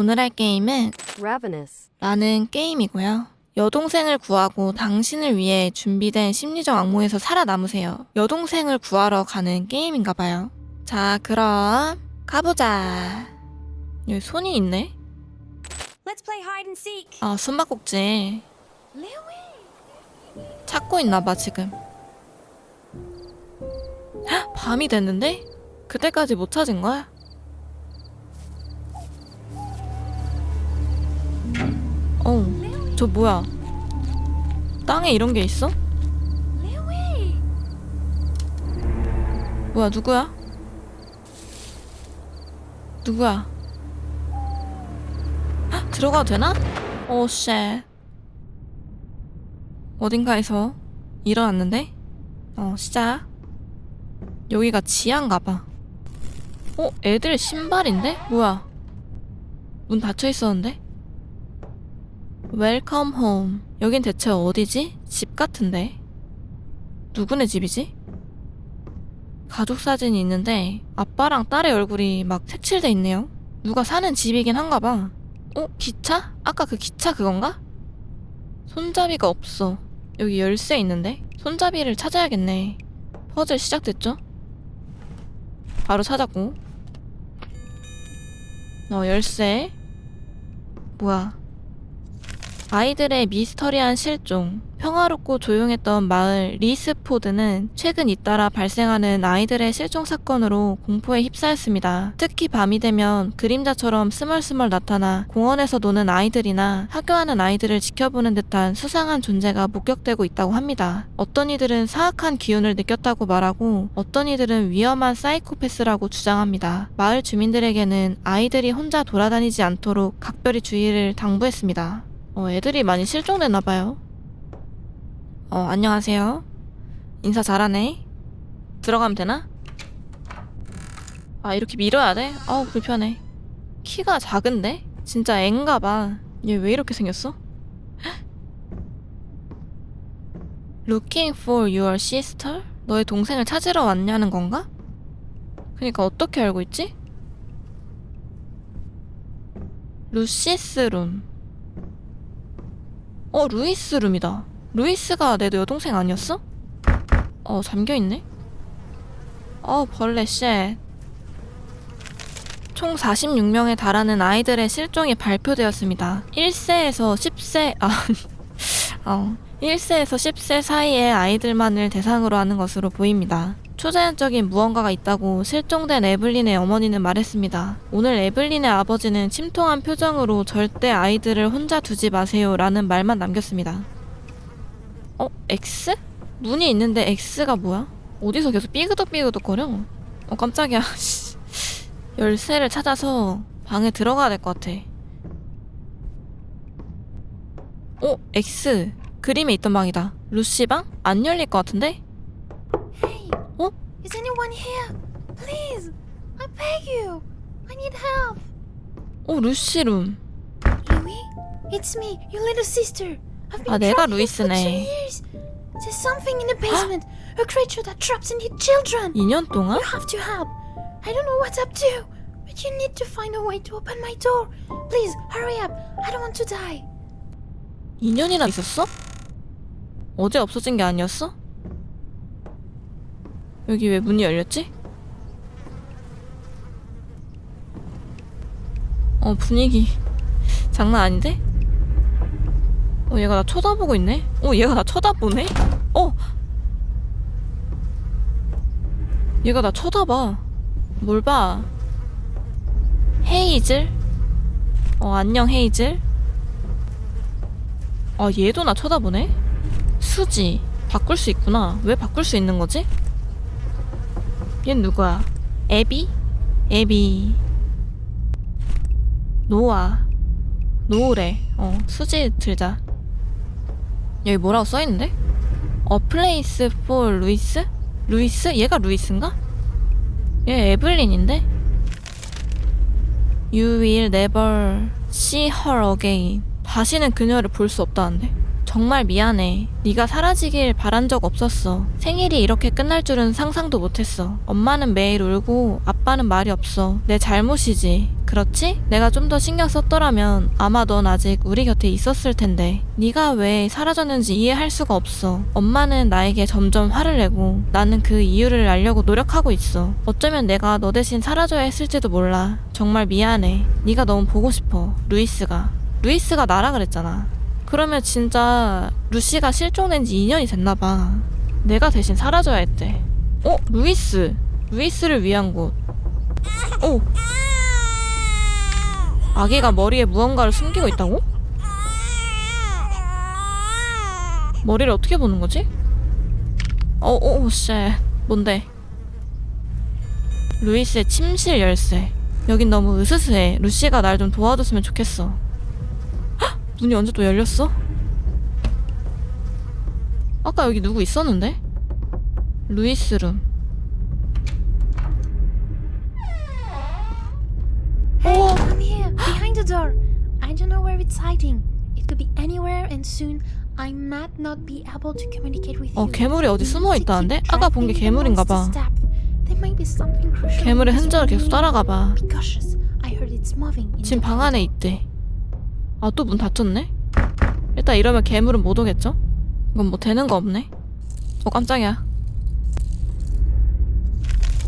오늘 할 게임은 Ravenous. 라는 게임이고요. 여동생을 구하고 당신을 위해 준비된 심리적 악몽에서 살아남으세요. 여동생을 구하러 가는 게임인가 봐요. 자, 그럼 가보자. 여기 손이 있네. Let's play hide and seek. 아, 숨바꼭질. 찾고 있나 봐, 지금. 헉, 밤이 됐는데? 그때까지 못 찾은 거야? 어, 저 뭐야? 땅에 이런 게 있어? 뭐야, 누구야? 누구야? 헉, 들어가도 되나? 오, 쉣. 어딘가에서 일어났는데? 어, 시작. 여기가 지하인가 봐. 어, 애들 신발인데? 뭐야? 문 닫혀 있었는데? 웰컴 홈. 여긴 대체 어디지? 집 같은데? 누구네 집이지? 가족 사진이 있는데 아빠랑 딸의 얼굴이 막 색칠돼 있네요. 누가 사는 집이긴 한가 봐. 어? 기차? 아까 그 기차 그건가? 손잡이가 없어. 여기 열쇠 있는데? 손잡이를 찾아야겠네. 퍼즐 시작됐죠? 바로 찾았고. 어, 열쇠. 뭐야. 아이들의 미스터리한 실종. 평화롭고 조용했던 마을 리스포드는 최근 잇따라 발생하는 아이들의 실종 사건으로 공포에 휩싸였습니다. 특히 밤이 되면 그림자처럼 스멀스멀 나타나 공원에서 노는 아이들이나 학교하는 아이들을 지켜보는 듯한 수상한 존재가 목격되고 있다고 합니다. 어떤 이들은 사악한 기운을 느꼈다고 말하고 어떤 이들은 위험한 사이코패스라고 주장합니다. 마을 주민들에게는 아이들이 혼자 돌아다니지 않도록 각별히 주의를 당부했습니다. 어, 애들이 많이 실종됐나 봐요. 어, 안녕하세요. 인사 잘하네. 들어가면 되나? 아, 이렇게 밀어야 돼? 아우, 불편해. 키가 작은데? 진짜 앤가 봐. 얘 왜 이렇게 생겼어? Looking for your sister? 너의 동생을 찾으러 왔냐는 건가? 그니까 어떻게 알고 있지? 루시스 룸. 어, 루이스 룸이다. 루이스가 내 여동생 아니었어? 어, 잠겨있네? 어, 벌레 쉣. 총 46명에 달하는 아이들의 실종이 발표되었습니다. 1세에서 10세, 아, 어, 1세에서 10세 사이의 아이들만을 대상으로 하는 것으로 보입니다. 초자연적인 무언가가 있다고 실종된 에블린의 어머니는 말했습니다. 오늘 에블린의 아버지는 침통한 표정으로 절대 아이들을 혼자 두지 마세요 라는 말만 남겼습니다. 어? X? 문이 있는데 X가 뭐야? 어디서 계속 삐그덕삐그덕거려? 어 깜짝이야 씨. 열쇠를 찾아서 방에 들어가야 될 것 같아 어? X 그림에 있던 방이다 루시 방? 안 열릴 것 같은데? Hey, 어? is anyone here? Please, I beg you. I need help. 어 루시 룸 Louis, it's me, your little sister. I've been 아, 내가 trapped here for two 루이스네. years. There's something in the basement, a creature that traps and eats children. 2년 동안? You have to help. I don't know what's up to, but you need to find a way to open my door. Please, hurry up. I don't want to die. 2년이나 있었어? 어제 없어진 게 아니었어? 여기 왜 문이 열렸지? 어 분위기 장난 아닌데? 어 얘가 나 쳐다보고 있네? 어 얘가 나 쳐다보네? 어 얘가 나 쳐다봐 뭘 봐? 헤이즐? 어 안녕 헤이즐? 아 얘도 나 쳐다보네? 수지 바꿀 수 있구나 왜 바꿀 수 있는 거지? 얜 누구야? 에비? 에비 노아 노을에 어 수지 들자 여기 뭐라고 써있는데? 어 플레이스 for 루이스? 루이스? 얘가 루이스인가? 얘 에블린인데? You will never see her again 다시는 그녀를 볼 수 없다는데? 정말 미안해. 네가 사라지길 바란 적 없었어. 생일이 이렇게 끝날 줄은 상상도 못했어. 엄마는 매일 울고 아빠는 말이 없어. 내 잘못이지. 그렇지? 내가 좀 더 신경 썼더라면 아마 넌 아직 우리 곁에 있었을 텐데 네가 왜 사라졌는지 이해할 수가 없어. 엄마는 나에게 점점 화를 내고 나는 그 이유를 알려고 노력하고 있어. 어쩌면 내가 너 대신 사라져야 했을지도 몰라. 정말 미안해. 네가 너무 보고 싶어. 루이스가. 루이스가 나라 그랬잖아. 그러면 진짜 루시가 실종된 지 2년이 됐나 봐. 내가 대신 사라져야 했대. 어? 루이스. 루이스를 위한 곳. 오. 아기가 머리에 무언가를 숨기고 있다고? 머리를 어떻게 보는 거지? 어, 오, 쉣. 뭔데? 루이스의 침실 열쇠. 여긴 너무 으스스해. 루시가 날 좀 도와줬으면 좋겠어. 헉! 문이 언제 또 열렸어? 아까 여기 누구 있었는데? 루이스 룸. Hey, Oh. I'm here, behind the door. I don't know where it's hiding. It could be anywhere, and soon I might not be able to communicate with 어, you. 괴물이 어디 숨어 있다는데? 아까 본 게 괴물인가 봐. 괴물의 흔적을 계속. 따라가 봐. 지금 방 안에 있대. 아, 또 문 닫혔네? 일단 이러면 괴물은 못 오겠죠? 이건 뭐 되는 거 없네? 어, 깜짝이야.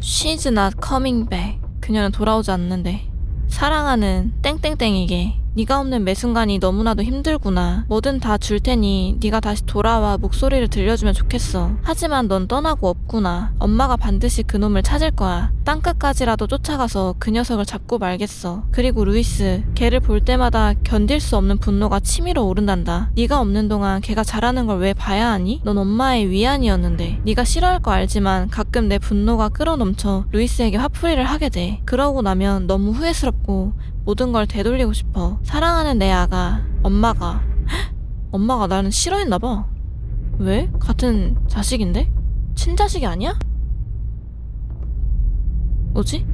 She's not coming back. 그녀는 돌아오지 않는데. 사랑하는 땡땡땡에게 네가 없는 매 순간이 너무나도 힘들구나. 뭐든 다 줄 테니 네가 다시 돌아와 목소리를 들려주면 좋겠어. 하지만 넌 떠나고 없구나. 엄마가 반드시 그놈을 찾을 거야. 땅끝까지라도 쫓아가서 그 녀석을 잡고 말겠어. 그리고 루이스, 걔를 볼 때마다 견딜 수 없는 분노가 치밀어 오른단다. 네가 없는 동안 걔가 잘하는 걸 왜 봐야 하니? 넌 엄마의 위안이었는데. 네가 싫어할 거 알지만 가끔 내 분노가 끌어넘쳐 루이스에게 화풀이를 하게 돼. 그러고 나면 너무 후회스럽고 모든 걸 되돌리고 싶어. 사랑하는 내 아가, 엄마가. 헉! 엄마가 나는 싫어했나봐. 왜? 같은 자식인데? 친자식이 아니야? 뭐지?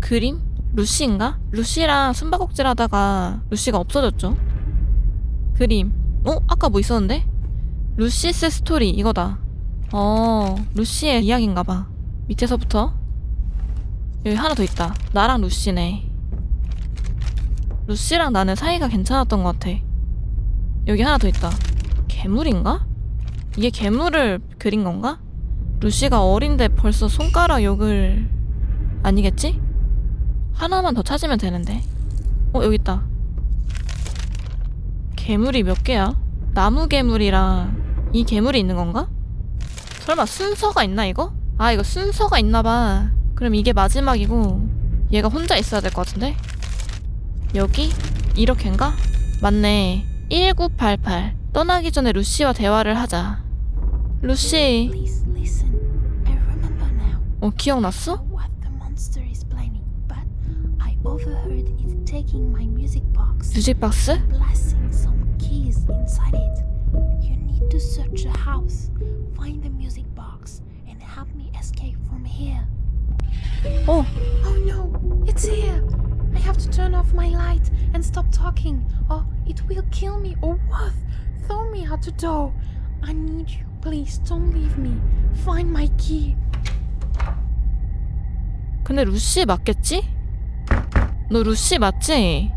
그림? 루시인가? 루시랑 숨바꼭질 하다가 루시가 없어졌죠. 그림. 어? 아까 뭐 있었는데? 루시스 스토리 이거다. 어, 루시의 이야기인가봐. 밑에서부터. 여기 하나 더 있다. 나랑 루시네. 루시랑 나는 사이가 괜찮았던 것 같아. 여기 하나 더 있다. 괴물인가? 이게 괴물을 그린 건가? 루시가 어린데 벌써 손가락 욕을 아니겠지? 하나만 더 찾으면 되는데. 어 여기 있다. 괴물이 몇 개야? 나무 괴물이랑 이 괴물이 있는 건가? 설마 순서가 있나 이거? 아 이거 순서가 있나봐. 그럼 이게 마지막이고 얘가 혼자 있어야 될 것 같은데? 여기? 이렇게인가? 맞네. 1988. 떠나기 전에 루시와 대화를 하자. 루시. 어, 기억났어? 뮤직 박스? to search the house, find the music box, and help me escape from here. 어, Oh no, it's here! Have to turn off my light and stop talking, or it will kill me, or what? Throw me out the door. I need you. Please don't leave me. Find my key. 근데 루시 맞겠지? 너 루시 맞지?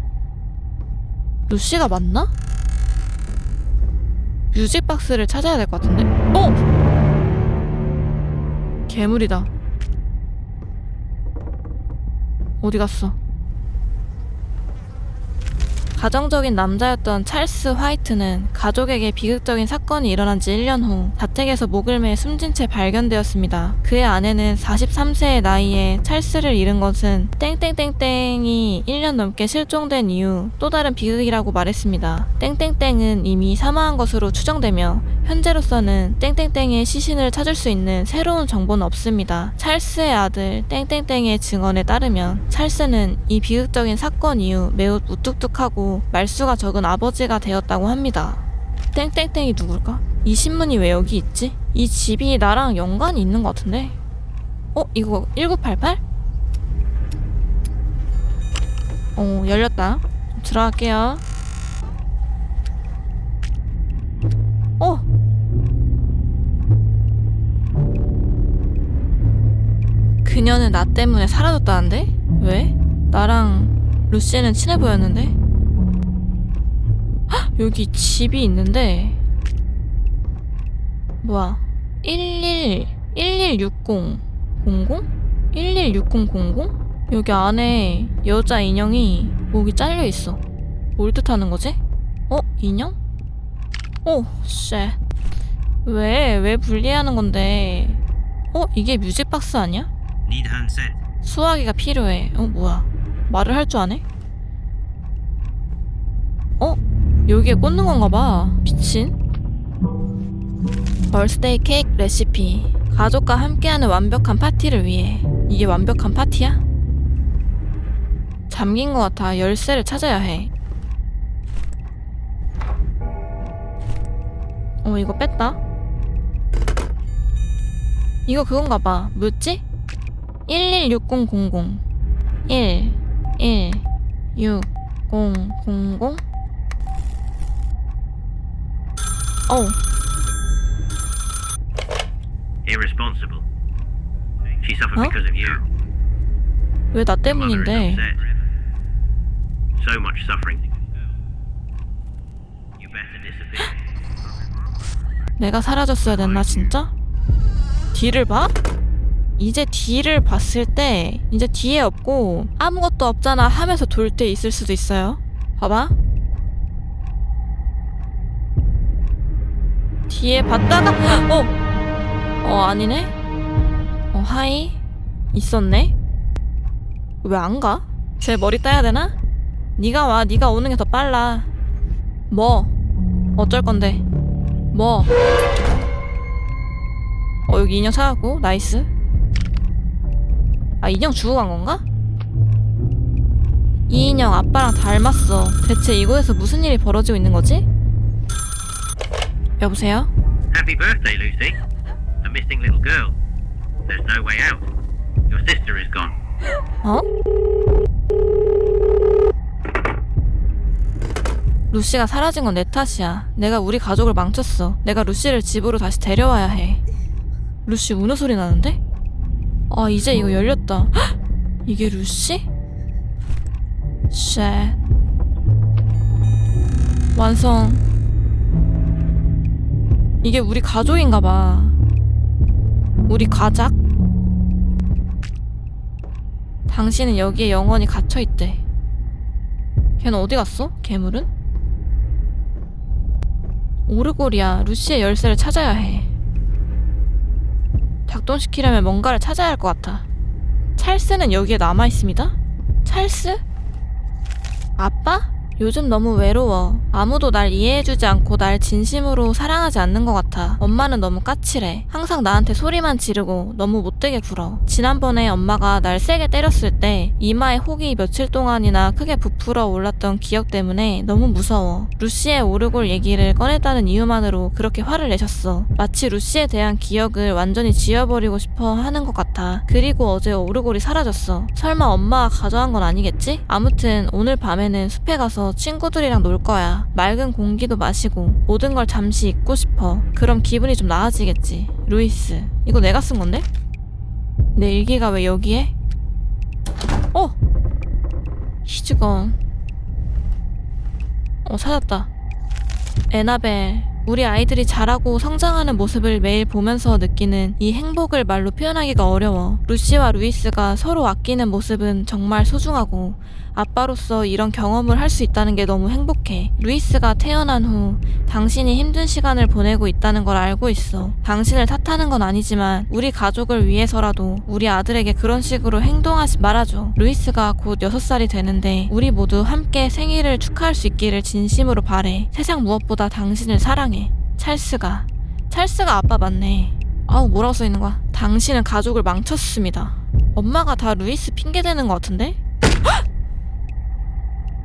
루시가 맞나? 뮤직 박스를 찾아야 될 것 같은데? 어! 괴물이다. 어디 갔어? 가정적인 남자였던 찰스 화이트는 가족에게 비극적인 사건이 일어난 지 1년 후 자택에서 목을 매 숨진 채 발견되었습니다. 그의 아내는 43세의 나이에 찰스를 잃은 것은 땡땡땡땡이 1년 넘게 실종된 이후 또 다른 비극이라고 말했습니다. 땡땡땡은 이미 사망한 것으로 추정되며 현재로서는 땡땡땡의 시신을 찾을 수 있는 새로운 정보는 없습니다. 찰스의 아들 땡땡땡의 증언에 따르면 찰스는 이 비극적인 사건 이후 매우 무뚝뚝하고 말수가 적은 아버지가 되었다고 합니다. 땡땡땡이 누굴까? 이 신문이 왜 여기 있지? 이 집이 나랑 연관이 있는 것 같은데? 어? 이거 1988? 어, 열렸다. 좀 들어갈게요. 어! 그녀는 나 때문에 사라졌다는데? 왜? 나랑 루시는 친해 보였는데? 헉, 여기 집이 있는데 뭐야 11 1160 00? 116000? 여기 안에 여자 인형이 목이 잘려 있어. 뭘 뜻하는 거지? 어? 인형? 오, 쉣. 왜, 왜 분리하는 건데? 어? 이게 뮤직 박스 아니야? Need handset. 수화기가 필요해. 어, 뭐야. 말을 할 줄 아네? 어? 여기에 꽂는 건가 봐. 미친. 벌스데이 케이크 레시피. 가족과 함께하는 완벽한 파티를 위해. 이게 완벽한 파티야? 잠긴 것 같아. 열쇠를 찾아야 해. 어, 이거 뺐다. 이거 그건가 봐. 뭐지? 116000 1 1 6 0 0 0 어우 Irresponsible. She suffered because of you. 왜 나 때문인데. So much suffering. You better disappear. 내가 사라졌어야 됐나 진짜? 뒤를 봐? 이제 뒤를 봤을 때 이제 뒤에 없고 아무것도 없잖아 하면서 돌 때 있을 수도 있어요 봐봐 뒤에 봤다가 어! 어 아니네 어 하이 있었네 왜 안 가? 제 머리 따야 되나? 네가 와 네가 오는 게 더 빨라 뭐 어쩔 건데 뭐? 어 여기 인형 찾았고 나이스 아 인형 주고 간 건가? 이 인형 아빠랑 닮았어 대체 이곳에서 무슨 일이 벌어지고 있는 거지? 여보세요? Happy birthday, Lucy. The missing little girl. There's no way out. Your sister is gone. 어? 루시가 사라진 건 내 탓이야. 내가 우리 가족을 망쳤어. 내가 루시를 집으로 다시 데려와야 해. 루시 우는 소리 나는데? 아, 이제 이거 열렸다. 헉! 이게 루시? 쉣. 완성. 이게 우리 가족인가 봐. 우리 가작? 당신은 여기에 영원히 갇혀 있대. 걔는 어디 갔어? 괴물은? 오르골이야. 루시의 열쇠를 찾아야 해. 작동시키려면 뭔가를 찾아야 할 것 같아. 찰스는 여기에 남아 있습니다. 찰스? 아빠? 요즘 너무 외로워. 아무도 날 이해해주지 않고 날 진심으로 사랑하지 않는 것 같아. 엄마는 너무 까칠해. 항상 나한테 소리만 지르고 너무 못되게 굴어. 지난번에 엄마가 날 세게 때렸을 때 이마에 혹이 며칠 동안이나 크게 부풀어 올랐던 기억 때문에 너무 무서워. 루시의 오르골 얘기를 꺼냈다는 이유만으로 그렇게 화를 내셨어. 마치 루시에 대한 기억을 완전히 지워버리고 싶어 하는 것 같아. 그리고 어제 오르골이 사라졌어. 설마 엄마가 가져간 건 아니겠지? 아무튼 오늘 밤에는 숲에 가서 친구들이랑 놀 거야. 맑은 공기도 마시고 모든 걸 잠시 잊고 싶어. 그럼 기분이 좀 나아지겠지. 루이스. 이거 내가 쓴 건데? 내 일기가 왜 여기에? 어! 히즈건. 어, 찾았다. 에나벨. 우리 아이들이 자라고 성장하는 모습을 매일 보면서 느끼는 이 행복을 말로 표현하기가 어려워. 루시와 루이스가 서로 아끼는 모습은 정말 소중하고 아빠로서 이런 경험을 할 수 있다는 게 너무 행복해. 루이스가 태어난 후 당신이 힘든 시간을 보내고 있다는 걸 알고 있어. 당신을 탓하는 건 아니지만 우리 가족을 위해서라도 우리 아들에게 그런 식으로 행동하지 말아줘. 루이스가 곧 6살이 되는데 우리 모두 함께 생일을 축하할 수 있기를 진심으로 바래. 세상 무엇보다 당신을 사랑해. 찰스가. 찰스가 아빠 맞네. 아우 뭐라고 써 있는 거야? 당신은 가족을 망쳤습니다. 엄마가 다 루이스 핑계 대는 것 같은데?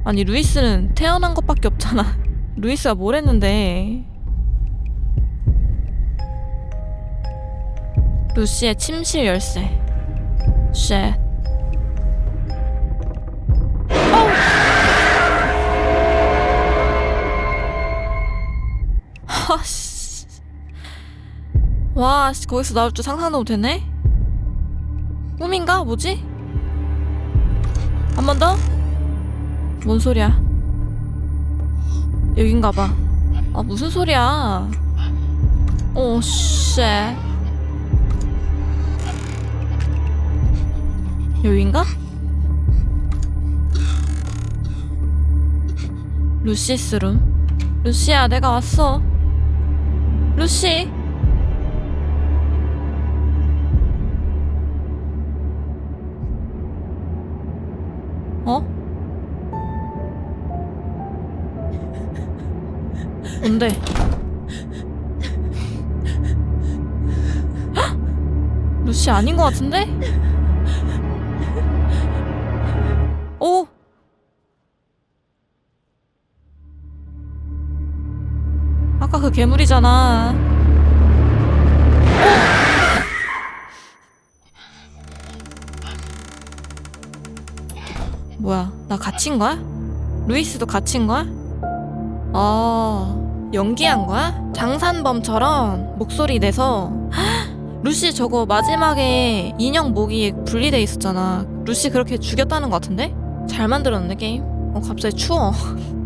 아니 루이스는 태어난 것밖에 없잖아. 루이스가 뭘 했는데? 루시의 침실 열쇠. 쉣. 와, 씨, 거기서 나올 줄 상상도 못했네? 꿈인가? 뭐지? 한 번 더? 뭔 소리야? 여긴가 봐. 아, 무슨 소리야? 오, 쉣. 여긴가? 루시스 룸. 루시야, 내가 왔어. 루시. 어? 뭔데? 헉! 루시 아닌 것 같은데? 오! 아까 그 괴물이잖아. 뭐야, 나 갇힌 거야? 루이스도 갇힌 거야? 아, 연기한 거야? 장산범처럼 목소리 내서 헉, 루시 저거 마지막에 인형 목이 분리돼 있었잖아. 루시 그렇게 죽였다는 거 같은데? 잘 만들었네 게임. 어 갑자기 추워.